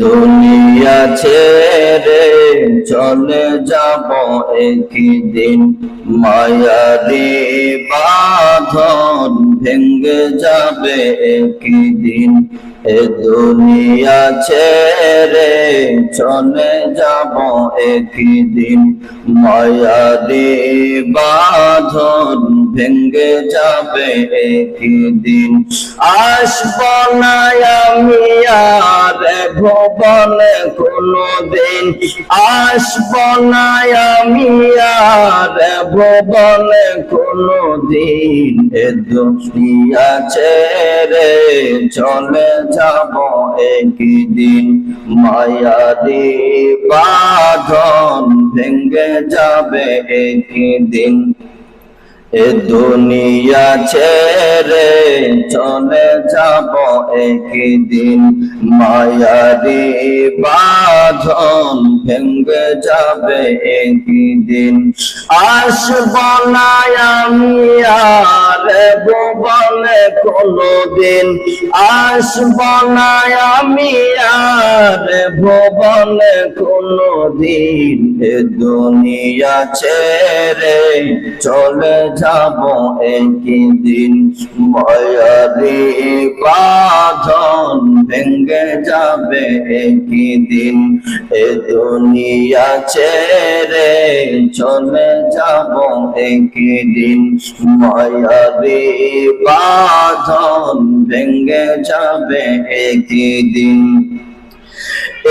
দুনিয়া ছেড়ে চলে যাব একদিন। মায়ারি বাঁধন ভেঙ্গে যাবে একদিন। এ দুনিয়া ছেড়ে চলে যাব একদিন। মায়ারি বাঁধন ভেঙ্গে যাবে একদিন। আসব না আমি আর ভুবনে কোনো দিন আসব না ভুবনে কোনো দিন এ দুনিয়া ছেড়ে চলে যাব একদিন মায়ারি বাঁধন ভেঙ্গে যাবে একদিন। এ দুনিয়া ছেড়ে চলে যাব একদিন। মায়ারি বাঁধন ভেঙ্গে যাবে একদিন। আসব না আমি আর ভুবনে কোনো দিন আসব না আমি আর কোনো দিন এ দুনিয়া ছেড়ে চলে যাব একদিন মায়ারি বাঁধন ভেঙ্গে যাবে একদিন। এ দুনিয়া ছেড়ে চলে যাব একদিন মায়ারি বাঁধন ভেঙ্গে যাবে একদিন।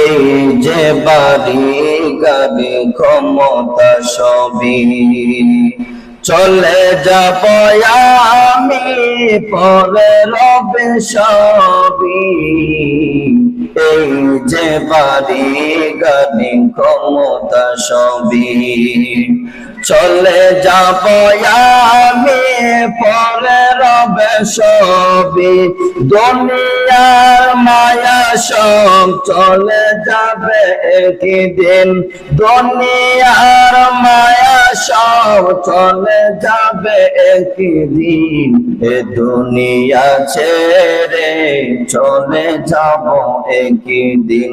এই যে বাড়ি, গাড়ি, ক্ষমতা সবই চলে যাব আমি পরে রবে সবই। এই যে বাড়ি, গাড়ি, ক্ষমতা সবই। চলে যাব আমি পরে রবে সবই। দুনিয়ার মায়া সব চলে যাবে একদিন। দুনিয়ার মায়া সব চলে যাবে একদিন। এ দুনিয়া ছেড়ে চলে যাব একদিন।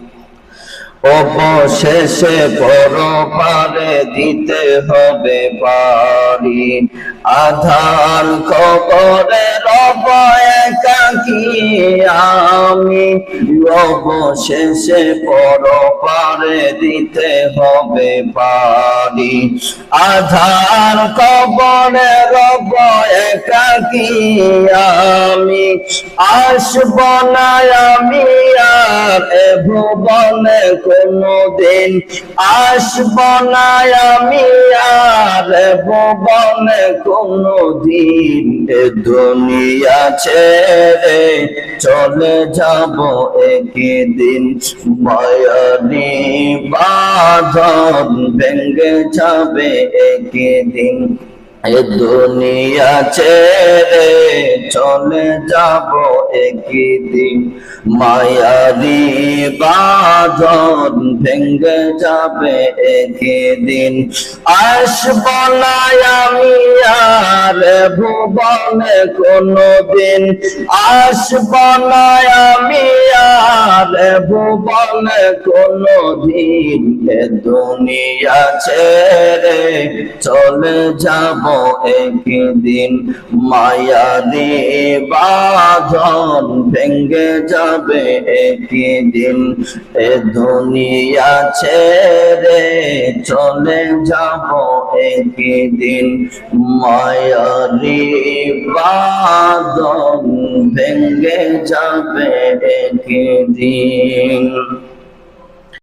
অবশেষে বড় পারে দিতে হবে পারি আধার খবরে রব একাকি আমি। অবশেষে বড় পারে দিতে হবে পারি আধার খবরে রব একাকি আমি। আসব না আমি এ ভুবনে কোনো দিন আসব না আমি আর ভুবনে কোনো দিন দুনিয়া ছেড়ে চলে যাব একদিন। মায়ারি বাঁধন ভেঙ্গে যাবে একদিন। এ দুনিয়া ছেড়ে চলে যাব একদিন। মায়ারি বাঁধন ভেঙ্গে যাবে একদিন। আসব না আমি আর ভুবনে কোনো দিন আসব না আমি আর ভুবনে কোনো দিন এ দুনিয়া ছেড়ে চলে যাব একদিন। মায়ারি বাঁধন ভেঙ্গে যাবে একদিন। এ দুনিয়া ছেড়ে চলে যাব একদিন। মায়ারি বাঁধন ভেঙ্গে যাবে একদিন। being.